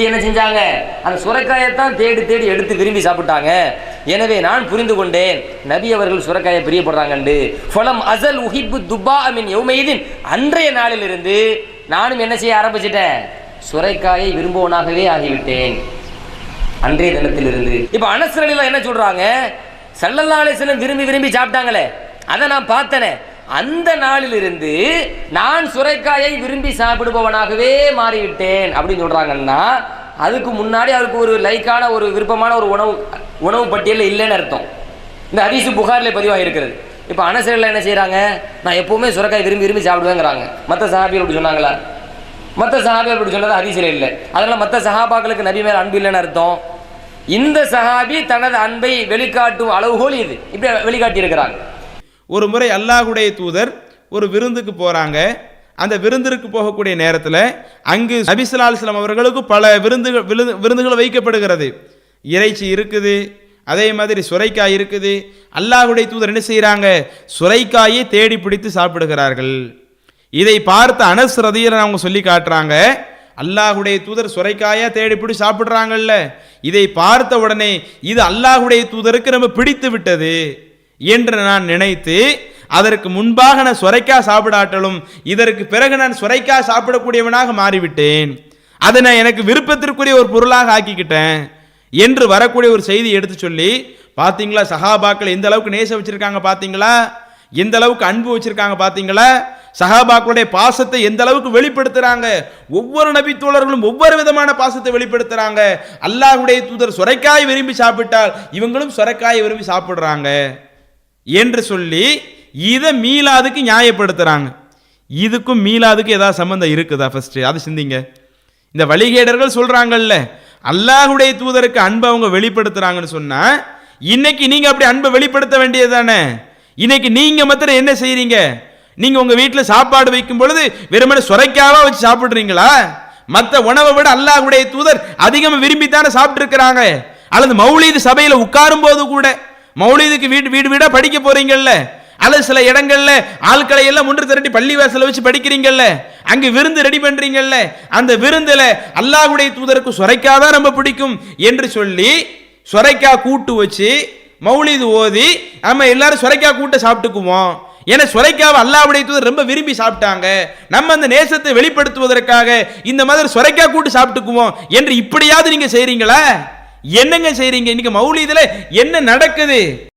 சுற்றி என்ன செஞ்சாங்க? அந்த சுரைக்காயைத்தான் தேடி தேடி எடுத்து விரும்பி சாப்பிட்டாங்க. எனவே நான் புரிந்து கொண்டேன் நபி அவர்கள் சுரக்காயை பிரியப்படுறாங்கண்டு. ஃபலம் அசல் உஹிப்பு துபா அமின் யௌமைதீன் அன்றைய நாளிலிருந்து நானும் என்ன செய்ய ஆரம்பிச்சிட்டேன்? சுரைக்காயை விரும்புவனாகவே ஆகிவிட்டேன். அன்றைய தினத்திலிருந்து. இப்போ அனசரலாம் என்ன சொல்கிறாங்க சல்லல்லா அலிஸ்லம் விரும்பி விரும்பி சாப்பிட்டாங்களே. அதை நான் பார்த்தனே. அந்த நாளிலிருந்து நான் சுரைக்காயை விரும்பி சாப்பிடுபவனாகவே மாறிவிட்டேன் அப்படின்னு சொல்கிறாங்கன்னா அதுக்கு முன்னாடி அவருக்கு ஒரு லைக்கான ஒரு விருப்பமான ஒரு உணவு உணவு பட்டியலில் இல்லைன்னு அர்த்தம். இந்த ஹதீஸ் புகாரில் பதிவாக இருக்கிறது இப்போ அனசரில் என்ன செய்கிறாங்க நான் எப்போவுமே சுரைக்காய் விரும்பி விரும்பி சாப்பிடுவேங்கிறாங்க. மற்ற சஹாபிகள் அப்படி சொன்னாங்களா? மற்ற சஹாபிகள் அப்படி சொன்னது ஹதீஸில் இல்லை. அதனால் மற்ற சஹாபாக்களுக்கு நபி மேல் அன்பு இல்லைன்னு அர்த்தம். இந்த சஹாபி தனது அன்பை வெளிக்காட்டும் அளவுகோல் இது. இப்படி வெளிக்காட்டி இருக்கிறாங்க ஒரு முறை அல்லாஹுடைய தூதர் ஒரு விருந்துக்கு போகிறாங்க அந்த விருந்திற்கு போகக்கூடிய நேரத்தில் அங்கு நபிசுல்லா அலிஸ்லாம் அவர்களுக்கு பல விருந்துகள் விருந்து விருந்துகள் வைக்கப்படுகிறது. இறைச்சி இருக்குது அதே மாதிரி சுரைக்காய் இருக்குது. அல்லாஹுடைய தூதர் என்ன செய்கிறாங்க சுரைக்காயை தேடி பிடித்து சாப்பிடுகிறார்கள். இதை பார்த்த அனஸ் ரதியில் அவங்க சொல்லி காட்டுறாங்க அல்லாஹுடைய தூதர் சுரைக்காயா தேடி பிடி சாப்பிட்றாங்கல்ல. இதை பார்த்த உடனே இது அல்லாஹுடைய தூதருக்கு நம்ம பிடித்து விட்டது. என்று நான் நினைத்து அதற்கு முன்பாக நான் சுரைக்காய் சாப்பிடாட்டலும் இதற்கு பிறகு நான் சுரைக்காய் சாப்பிடக்கூடியவனாக மாறிவிட்டேன். அதை நான் எனக்கு விருப்பத்திற்குரிய ஒரு பொருளாக ஆக்கிக்கிட்டேன் என்று வரக்கூடிய ஒரு செய்தி எடுத்து சொல்லி பார்த்தீங்களா சஹாபாக்கள் எந்த அளவுக்கு நேச வச்சிருக்காங்க பார்த்தீங்களா எந்த அளவுக்கு அன்பு வச்சிருக்காங்க பார்த்தீங்களா சஹாபாக்களுடைய பாசத்தை எந்த அளவுக்கு வெளிப்படுத்துறாங்க? ஒவ்வொரு நபி தோழர்களும் ஒவ்வொரு விதமான பாசத்தை வெளிப்படுத்துறாங்க. அல்லாஹுடைய தூதர் சுரைக்காய் விரும்பி சாப்பிட்டால் இவங்களும் சுரைக்காய் விரும்பி சாப்பிடுறாங்க. என்று சொல்லி இதை மீளாதுக்கு நியாயப்படுத்துகிறாங்க இதுக்கும் மீளாதுக்கு ஏதாவது சம்மந்தம் இருக்குதா ஃபஸ்ட்டு அதை சிந்திங்க. இந்த வழிகேடர்கள் சொல்கிறாங்கல்ல அல்லாஹுடைய தூதருக்கு அன்பை அவங்க வெளிப்படுத்துகிறாங்கன்னு சொன்னால் இன்னைக்கு நீங்கள் அப்படி அன்பை வெளிப்படுத்த வேண்டியது தானே? இன்னைக்கு நீங்கள் மாத்திரம் என்ன செய்கிறீங்க நீங்கள் உங்கள் வீட்டில் சாப்பாடு வைக்கும் பொழுது வெறுமனே சுரைக்காவாக வச்சு சாப்பிட்றீங்களா? மற்ற உணவை விட அல்லாஹுடைய தூதர் அதிகமாக விரும்பித்தானே சாப்பிட்ருக்கிறாங்க அல்லது மௌலீது சபையில் உட்காரும் போது கூட மௌலிதுக்கு வீடு வீடு வீடாக படிக்க போறீங்கல்ல? அல்லது சில இடங்கள்ல ஆட்களை எல்லாம் ஒன்று திரட்டி பள்ளி வாசல வச்சு படிக்கிறீங்கல்ல? அங்கு விருந்து ரெடி பண்றீங்கல்ல? அந்த விருந்துல அல்லாஹ்வுடைய தூதருக்கு சுரைக்காதான் ரொம்ப பிடிக்கும் என்று சொல்லி சுரைக்கா கூட்டு வச்சு மௌலிது ஓதி நம்ம எல்லாரும் சுரைக்கா கூட்ட சாப்பிட்டுக்குவோம். ஏன்னா சுரைக்காவை அல்லாஹ்வுடைய தூதர் ரொம்ப விரும்பி சாப்பிட்டாங்க. நம்ம அந்த நேசத்தை வெளிப்படுத்துவதற்காக இந்த மாதிரி சுரைக்கா கூட்டு சாப்பிட்டுக்குவோம் என்று இப்படியாவது நீங்க செய்றீங்களா? என்னங்க செய்றீங்க? இன்னைக்கு மௌலிதுல என்ன நடக்குது?